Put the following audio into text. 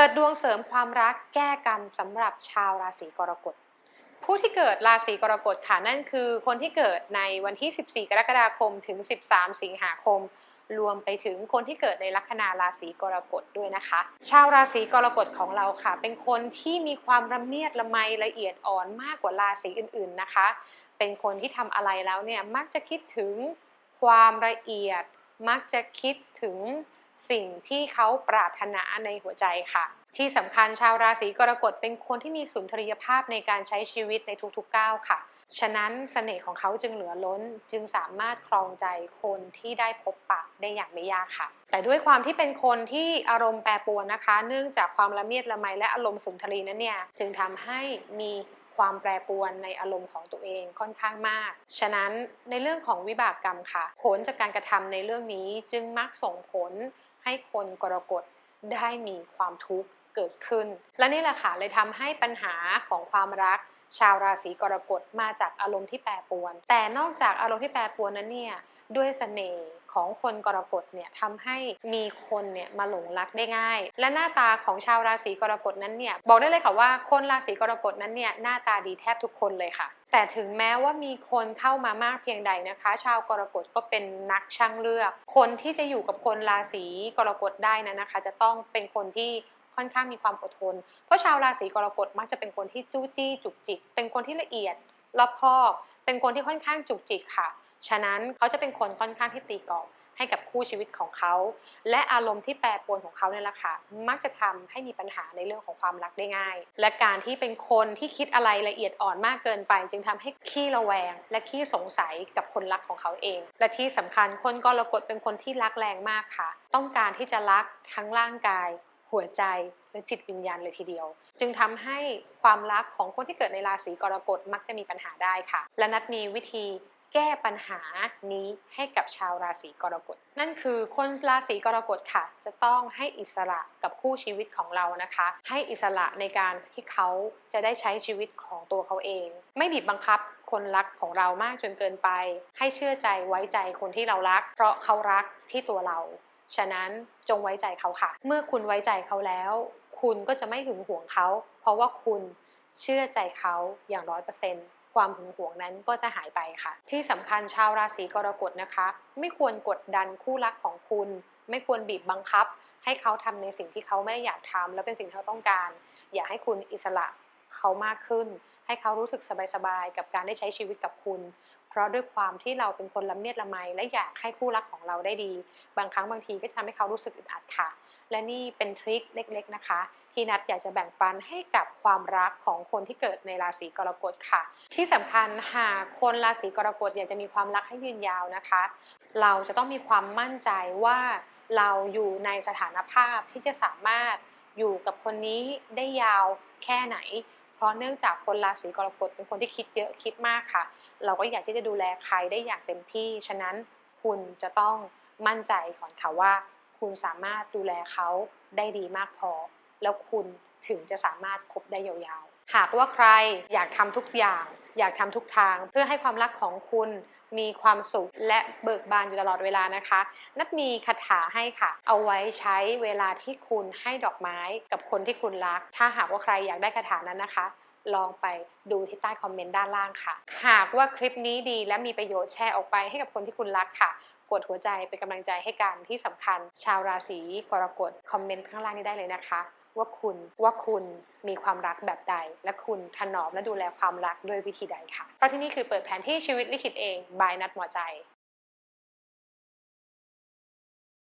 เปิดดวงเสริมความรักแก้กรรมสำหรับชาวราศีกรกฎ ผู้ที่เกิดราศีกรกฎค่ะนั่นคือคนที่เกิดในวันที่ 14 กรกฎาคมถึง 13 สิงหาคม รวมไปถึงคนที่เกิดในลัคนาราศีกรกฎด้วยนะคะ ชาวราศีกรกฎของเราค่ะ เป็นคนที่มีความระเมียดละไมละเอียดอ่อนมากกว่าราศีอื่นๆนะคะ เป็นคนที่ทำอะไรแล้วเนี่ยมักจะคิดถึงความละเอียด มักจะคิดถึง สิ่งที่เขาปรารถนาในหัวใจค่ะ ที่สำคัญชาวราศีกรกฎเป็นคนที่มีสุนทรียภาพในการใช้ชีวิตในทุกๆก้าวค่ะ ฉะนั้นเสน่ห์ของเขาจึงเหลือล้น จึงสามารถครองใจคนที่ได้พบปะได้อย่างไม่ยากค่ะ แต่ด้วยความที่เป็นคนที่อารมณ์แปรปรวนนะคะ เนื่องจากความละเมียดละไมและอารมณ์สุนทรีนั้นเนี่ยจึงทำให้มีความแปรปรวนในอารมณ์ของตัวเองค่อนข้างมาก ฉะนั้นในเรื่องของวิบากกรรมค่ะ ผลจากการกระทำในเรื่องนี้จึงมักส่งผล ให้คนกรกฎได้มีความทุกข์เกิดขึ้น และนี่แหละค่ะเลยทำให้ปัญหาของความรัก ชาวราศีกรกฎมาจากอารมณ์ที่แปรปรวน แต่นอกจากอารมณ์ที่แปรปรวนนั้นเนี่ยด้วยเสน่ห์ ของคนกรกฎเนี่ยทำให้มีคนเนี่ยมาหลงรักได้ง่าย และหน้าตาของชาวราศีกรกฎนั้นเนี่ยบอกได้เลยค่ะว่าคนราศีกรกฎนั้นเนี่ยหน้าตาดีแทบทุกคนเลยค่ะแต่ถึงแม้ว่ามีคนเข้ามามากเพียงใดนะคะ ชาวกรกฎก็เป็นนักช่างเลือก คนที่จะอยู่กับคนราศีกรกฎได้นะนะคะ จะต้องเป็นคนที่ค่อนข้างมีความอดทน เพราะชาวราศีกรกฎมักจะเป็นคนที่จู้จี้จุกจิก เป็นคนที่ละเอียดรอบคอบ เป็นคนที่ค่อนข้างจุกจิกค่ะ ฉะนั้นเขาจะเป็นคนค่อนข้างที่ตีกรอบให้กับคู่ชีวิตของเขา และอารมณ์ที่แปรปรวนของเขาเนี่ยแหละค่ะมักจะทำให้มีปัญหาในเรื่องของความรักได้ง่าย และการที่เป็นคนที่คิดอะไรละเอียดอ่อนมากเกินไป จึงทำให้ขี้ระแวง และขี้สงสัยกับคนรักของเขาเอง และที่สำคัญคนกรกฎเป็นคนที่รักแรงมากค่ะ ต้องการที่จะรักทั้งร่างกาย หัวใจและจิตวิญญาณเลยทีเดียว จึงทำให้ความรักของคนที่เกิดในราศีกรกฎมักจะมีปัญหาได้ค่ะ และนัดมีวิธี แก้ปัญหานี้ให้กับชาวราศีกรกฎ นั่นคือคนราศีกรกฎค่ะ จะต้องให้อิสระกับคู่ชีวิตของเรานะคะ ให้อิสระในการที่เขาจะได้ใช้ชีวิตของตัวเขาเอง ไม่บีบบังคับคนรักของเรามากจนเกินไป ให้เชื่อใจไว้ใจคนที่เรารัก เพราะเขารักที่ตัวเรา ฉะนั้นจงไว้ใจเขาค่ะ เมื่อคุณไว้ใจเขาแล้ว คุณก็จะไม่หึงหวงเขา เพราะว่าคุณเชื่อใจเขาอย่างร้อยเปอร์เซ็นต์ ความหึงหวงนั้นก็จะหายไปค่ะ ที่สำคัญชาวราศีกรกฎนะคะ ไม่ควรกดดันคู่รักของคุณ ไม่ควรบีบบังคับ ให้เขาทำในสิ่งที่เขาไม่ได้อยากทำและเป็นสิ่งที่เขาต้องการ อยากให้คุณอิสระเขามากขึ้น ให้เขารู้สึกสบายๆกับการได้ใช้ชีวิตกับคุณเพราะด้วยความที่เราเป็นคนละเมียดละไมและอยากให้คู่รักของเราได้ดี บางครั้งบางทีก็จะทำให้เขารู้สึกอึดอัดค่ะ และนี่เป็นทริคเล็กๆนะคะ ที่นัดอยากจะแบ่งปันให้กับความรักของคนที่เกิดในราศีกรกฎค่ะ ที่สำคัญหากคนราศีกรกฎอยากจะมีความรักให้ยืนยาวนะคะ เราจะต้องมีความมั่นใจว่าเราอยู่ในสถานภาพที่จะสามารถอยู่กับคนนี้ได้ยาวแค่ไหน เพราะเนื่องจากคนราศีกรกฎเป็นคนที่คิดเยอะคิดมากค่ะ เราก็อยากที่จะดูแลใครได้อย่างเต็มที่ ฉะนั้นคุณจะต้องมั่นใจก่อนค่ะว่า คุณสามารถดูแลเขาได้ดีมากพอ แล้วคุณถึงจะสามารถคบได้ยาวๆ หากว่าใครอยากทำทุกอย่าง อยากทำทุกทาง เพื่อให้ความรักของคุณมีความสุขและเบิกบานอยู่ตลอดเวลานะคะ นัดมีคาถาให้ค่ะ เอาไว้ใช้เวลาที่คุณให้ดอกไม้กับคนที่คุณรัก ถ้าหากว่าใครอยากได้คาถานั้นนะคะ ลองไปดูที่ใต้คอมเมนต์ด้านล่างค่ะ หากว่าคลิปนี้ดีและมีประโยชน์แชร์ออกไปให้กับคนที่คุณรักค่ะ กดหัวใจเป็นกำลังใจให้กันที่สำคัญ ชาวราศีกรกฎคอมเมนต์ข้างล่างนี้ได้เลยนะคะ ว่าคุณว่าคุณมีความรักแบบใด และคุณถนอมและดูแลความรักด้วยวิธีใดค่ะเพราะที่นี่คือเปิดแผนที่ชีวิตลิขิตเองบายนัดหมอใจ